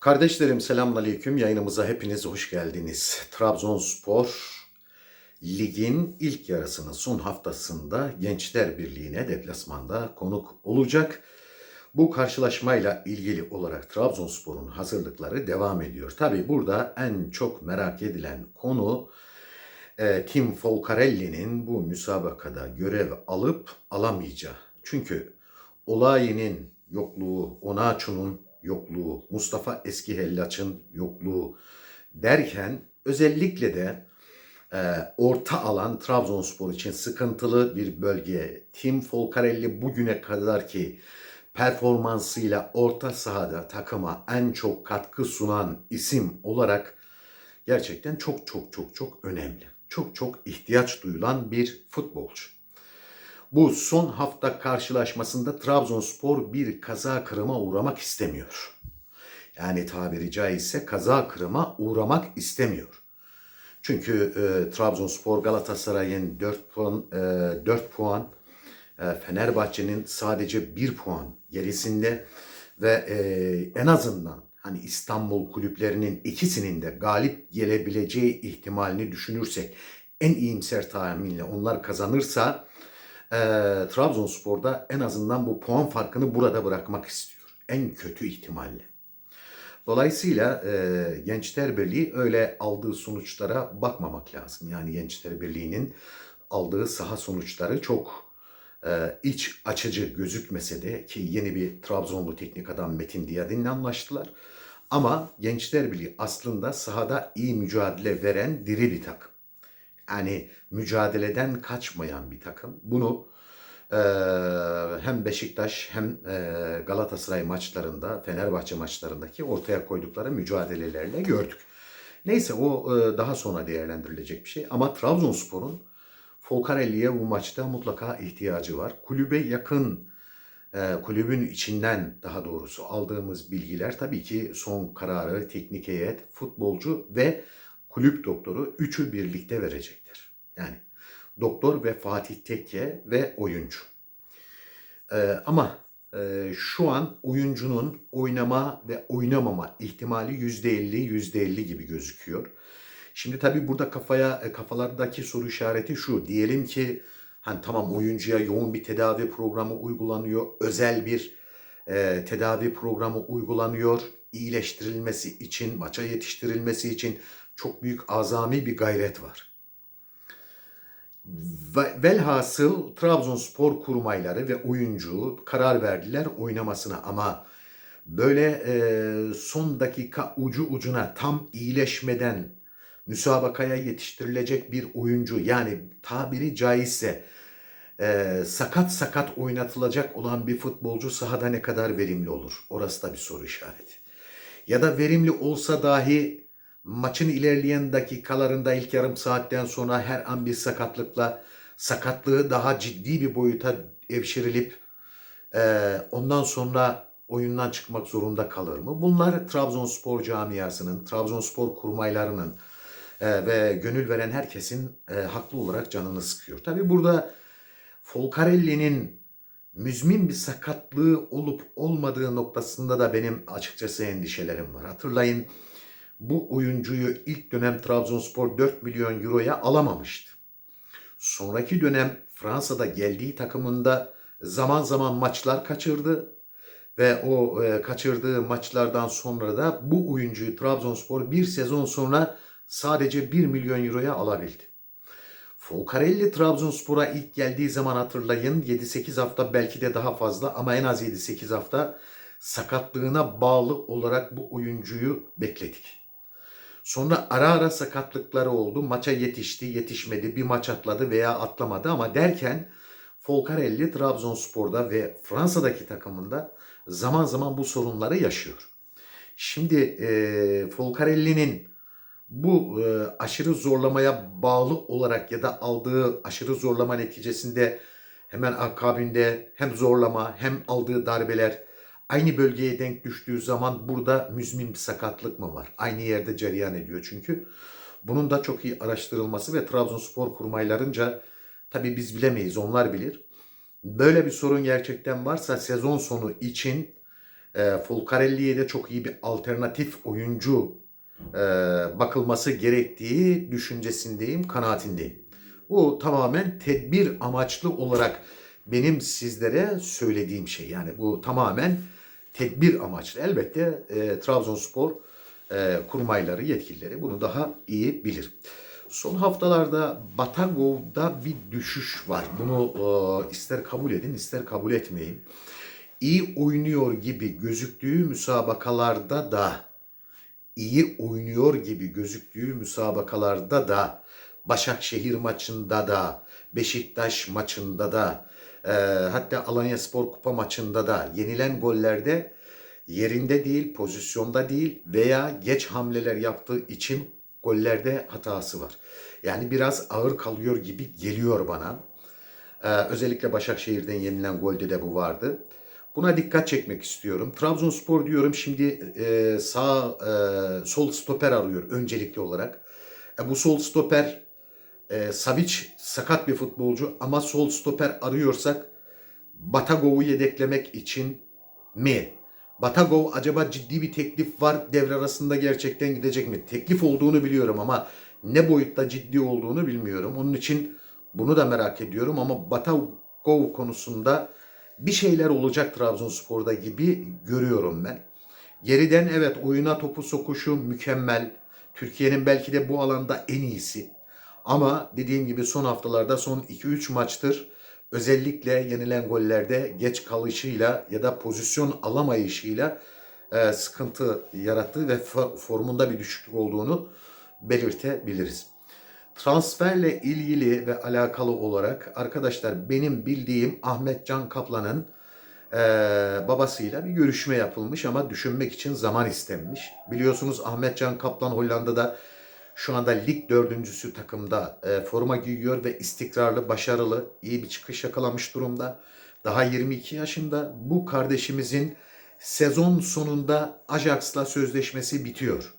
Kardeşlerim selamünaleyküm. Yayınımıza hepiniz hoş geldiniz. Trabzonspor ligin ilk yarısının son haftasında Gençler Birliği'ne deplasmanda konuk olacak. Bu karşılaşmayla ilgili olarak Trabzonspor'un hazırlıkları devam ediyor. Tabi burada en çok merak edilen konu e, Tim Folcarelli'nin bu müsabakada görev alıp alamayacağı. Çünkü Olayi'nin yokluğu, Onaçu'nun yokluğu, Mustafa Eskihellaç'ın yokluğu derken özellikle de e, orta alan Trabzonspor için sıkıntılı bir bölge. Tim Folcarelli bugüne kadar ki performansıyla orta sahada takıma en çok katkı sunan isim olarak gerçekten çok çok çok çok önemli. Çok çok ihtiyaç duyulan bir futbolcu. Bu son hafta karşılaşmasında Trabzonspor bir kaza kırıma uğramak istemiyor. Yani tabiri caizse kaza kırıma uğramak istemiyor. Çünkü e, Trabzonspor Galatasaray'ın 4 puan, e, 4 puan e, Fenerbahçe'nin sadece 1 puan gerisinde ve e, en azından hani İstanbul kulüplerinin ikisinin de galip gelebileceği ihtimalini düşünürsek en iyimser tahminle onlar kazanırsa e, Trabzonspor'da en azından bu puan farkını burada bırakmak istiyor. En kötü ihtimalle. Dolayısıyla e, Gençler Birliği öyle aldığı sonuçlara bakmamak lazım. Yani Gençler Birliği'nin aldığı saha sonuçları çok e, iç açıcı gözükmese de ki yeni bir Trabzonlu teknik adam Metin Diyadin'le anlaştılar. Ama Gençler Birliği aslında sahada iyi mücadele veren diri bir takım. Yani mücadeleden kaçmayan bir takım. Bunu e, hem Beşiktaş hem e, Galatasaray maçlarında, Fenerbahçe maçlarındaki ortaya koydukları mücadelelerle gördük. Neyse o e, daha sonra değerlendirilecek bir şey. Ama Trabzonspor'un Folcarelli'ye bu maçta mutlaka ihtiyacı var. Kulübe yakın, e, kulübün içinden daha doğrusu aldığımız bilgiler tabii ki son kararı teknik heyet, futbolcu ve kulüp doktoru üçü birlikte verecektir. Yani doktor ve Fatih Tekke ve oyuncu. Ee, ama e, şu an oyuncunun oynama ve oynamama ihtimali %50 %50 gibi gözüküyor. Şimdi tabii burada kafaya e, kafalardaki soru işareti şu. Diyelim ki hani tamam oyuncuya yoğun bir tedavi programı uygulanıyor. Özel bir e, tedavi programı uygulanıyor. iyileştirilmesi için, maça yetiştirilmesi için çok büyük azami bir gayret var. Ve- Velhasıl Trabzonspor kurmayları ve oyuncu karar verdiler oynamasına ama böyle e, son dakika ucu ucuna tam iyileşmeden müsabakaya yetiştirilecek bir oyuncu yani tabiri caizse e, sakat sakat oynatılacak olan bir futbolcu sahada ne kadar verimli olur? Orası da bir soru işareti. Ya da verimli olsa dahi maçın ilerleyen dakikalarında ilk yarım saatten sonra her an bir sakatlıkla sakatlığı daha ciddi bir boyuta evşirilip e, ondan sonra oyundan çıkmak zorunda kalır mı? Bunlar Trabzonspor camiasının, Trabzonspor kurmaylarının e, ve gönül veren herkesin e, haklı olarak canını sıkıyor. Tabi burada Folcarelli'nin müzmin bir sakatlığı olup olmadığı noktasında da benim açıkçası endişelerim var. Hatırlayın bu oyuncuyu ilk dönem Trabzonspor 4 milyon euroya alamamıştı. Sonraki dönem Fransa'da geldiği takımında zaman zaman maçlar kaçırdı ve o e, kaçırdığı maçlardan sonra da bu oyuncuyu Trabzonspor bir sezon sonra sadece 1 milyon euroya alabildi. Folcarelli Trabzonspor'a ilk geldiği zaman hatırlayın 7-8 hafta belki de daha fazla ama en az 7-8 hafta sakatlığına bağlı olarak bu oyuncuyu bekledik. Sonra ara ara sakatlıkları oldu. Maça yetişti, yetişmedi, bir maç atladı veya atlamadı ama derken Folcarelli Trabzonspor'da ve Fransa'daki takımında zaman zaman bu sorunları yaşıyor. Şimdi e, Folcarelli'nin bu e, aşırı zorlamaya bağlı olarak ya da aldığı aşırı zorlama neticesinde hemen akabinde hem zorlama hem aldığı darbeler aynı bölgeye denk düştüğü zaman burada müzmin bir sakatlık mı var? Aynı yerde cereyan ediyor çünkü. Bunun da çok iyi araştırılması ve Trabzonspor kurmaylarınca tabii biz bilemeyiz onlar bilir. Böyle bir sorun gerçekten varsa sezon sonu için E, Fulcarelli'ye de çok iyi bir alternatif oyuncu e, bakılması gerektiği düşüncesindeyim, kanaatindeyim. Bu tamamen tedbir amaçlı olarak benim sizlere söylediğim şey. Yani bu tamamen tedbir amaçlı. Elbette e, Trabzonspor e, kurmayları, yetkilileri bunu daha iyi bilir. Son haftalarda Batagov'da bir düşüş var. Bunu e, ister kabul edin, ister kabul etmeyin. İyi oynuyor gibi gözüktüğü müsabakalarda da iyi oynuyor gibi gözüktüğü müsabakalarda da Başakşehir maçında da Beşiktaş maçında da e, hatta Alanya Spor Kupa maçında da yenilen gollerde yerinde değil, pozisyonda değil veya geç hamleler yaptığı için gollerde hatası var. Yani biraz ağır kalıyor gibi geliyor bana. Ee, özellikle Başakşehir'den yenilen golde de bu vardı. Buna dikkat çekmek istiyorum. Trabzonspor diyorum şimdi e, sağ e, sol stoper arıyor öncelikli olarak. E, bu sol stoper e, Savic sakat bir futbolcu ama sol stoper arıyorsak Batagov'u yedeklemek için mi? Batagov acaba ciddi bir teklif var devre arasında gerçekten gidecek mi? Teklif olduğunu biliyorum ama ne boyutta ciddi olduğunu bilmiyorum. Onun için bunu da merak ediyorum ama Batagov konusunda bir şeyler olacak Trabzonspor'da gibi görüyorum ben. Geriden evet oyuna topu sokuşu mükemmel. Türkiye'nin belki de bu alanda en iyisi. Ama dediğim gibi son haftalarda son 2-3 maçtır özellikle yenilen gollerde geç kalışıyla ya da pozisyon alamayışıyla e, sıkıntı yarattığı ve for- formunda bir düşüklük olduğunu belirtebiliriz. Transferle ilgili ve alakalı olarak arkadaşlar benim bildiğim Ahmet Can Kaplan'ın e, babasıyla bir görüşme yapılmış ama düşünmek için zaman istenmiş. Biliyorsunuz Ahmet Can Kaplan Hollanda'da şu anda lig dördüncüsü takımda e, forma giyiyor ve istikrarlı, başarılı, iyi bir çıkış yakalamış durumda. Daha 22 yaşında bu kardeşimizin sezon sonunda Ajax'la sözleşmesi bitiyor.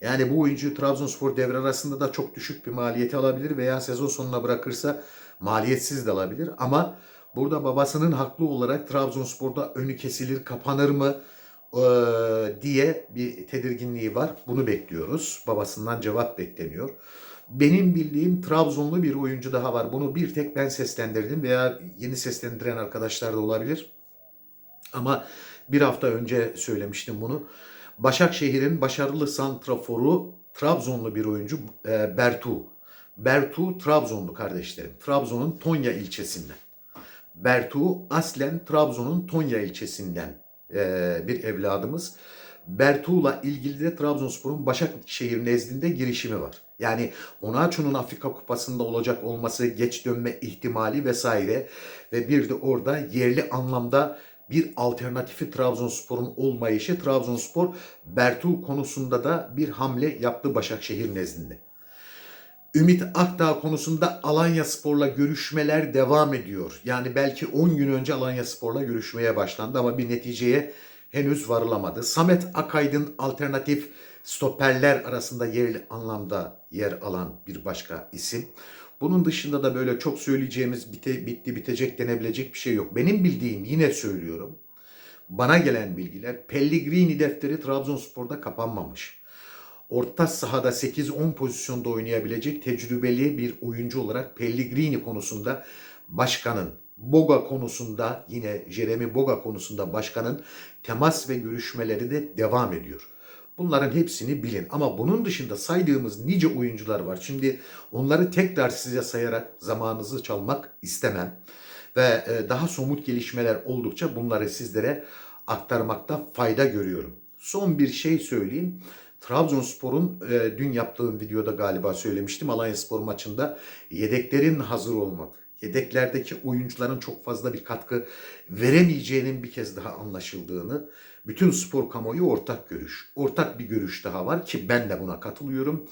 Yani bu oyuncu Trabzonspor devre arasında da çok düşük bir maliyeti alabilir veya sezon sonuna bırakırsa maliyetsiz de alabilir. Ama burada babasının haklı olarak Trabzonspor'da önü kesilir, kapanır mı diye bir tedirginliği var. Bunu bekliyoruz. Babasından cevap bekleniyor. Benim bildiğim Trabzonlu bir oyuncu daha var. Bunu bir tek ben seslendirdim veya yeni seslendiren arkadaşlar da olabilir. Ama bir hafta önce söylemiştim bunu. Başakşehir'in başarılı santraforu Trabzonlu bir oyuncu e, Bertu. Bertu Trabzonlu kardeşlerim. Trabzon'un Tonya ilçesinden. Bertu aslen Trabzon'un Tonya ilçesinden e, bir evladımız. Bertu'la ilgili de Trabzonspor'un Başakşehir nezdinde girişimi var. Yani Onaçu'nun Afrika Kupası'nda olacak olması, geç dönme ihtimali vesaire ve bir de orada yerli anlamda bir alternatifi Trabzonspor'un olmayışı Trabzonspor Bertu konusunda da bir hamle yaptı Başakşehir nezdinde. Ümit Akdağ konusunda Alanya Spor'la görüşmeler devam ediyor. Yani belki 10 gün önce Alanya Spor'la görüşmeye başlandı ama bir neticeye henüz varılamadı. Samet Akaydın alternatif stoperler arasında yerli anlamda yer alan bir başka isim. Bunun dışında da böyle çok söyleyeceğimiz bite, bitti bitecek denebilecek bir şey yok. Benim bildiğim yine söylüyorum. Bana gelen bilgiler Pellegrini defteri Trabzonspor'da kapanmamış. Orta sahada 8-10 pozisyonda oynayabilecek tecrübeli bir oyuncu olarak Pellegrini konusunda başkanın Boga konusunda yine Jeremy Boga konusunda başkanın temas ve görüşmeleri de devam ediyor. Bunların hepsini bilin. Ama bunun dışında saydığımız nice oyuncular var. Şimdi onları tekrar size sayarak zamanınızı çalmak istemem. Ve e, daha somut gelişmeler oldukça bunları sizlere aktarmakta fayda görüyorum. Son bir şey söyleyeyim. Trabzonspor'un e, dün yaptığım videoda galiba söylemiştim. Alanya Spor maçında yedeklerin hazır olmadı. Yedeklerdeki oyuncuların çok fazla bir katkı veremeyeceğinin bir kez daha anlaşıldığını bütün spor kamuoyu ortak görüş. Ortak bir görüş daha var ki ben de buna katılıyorum.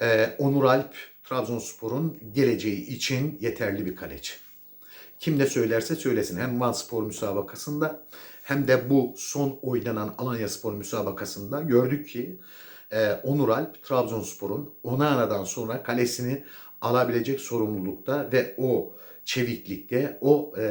Ee, Onur Alp Trabzonspor'un geleceği için yeterli bir kaleci. Kim ne söylerse söylesin hem Van Spor müsabakasında hem de bu son oynanan Alanya Spor müsabakasında gördük ki e, Onur Alp Trabzonspor'un Onana'dan sonra kalesini alabilecek sorumlulukta ve o çeviklikte, o e,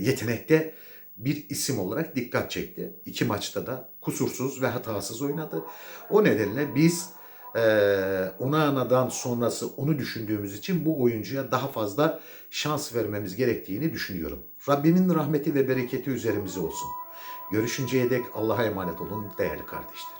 yetenekte bir isim olarak dikkat çekti. İki maçta da kusursuz ve hatasız oynadı. O nedenle biz eee Onana'dan sonrası onu düşündüğümüz için bu oyuncuya daha fazla şans vermemiz gerektiğini düşünüyorum. Rabbimin rahmeti ve bereketi üzerimize olsun. Görüşünceye dek Allah'a emanet olun değerli kardeşler.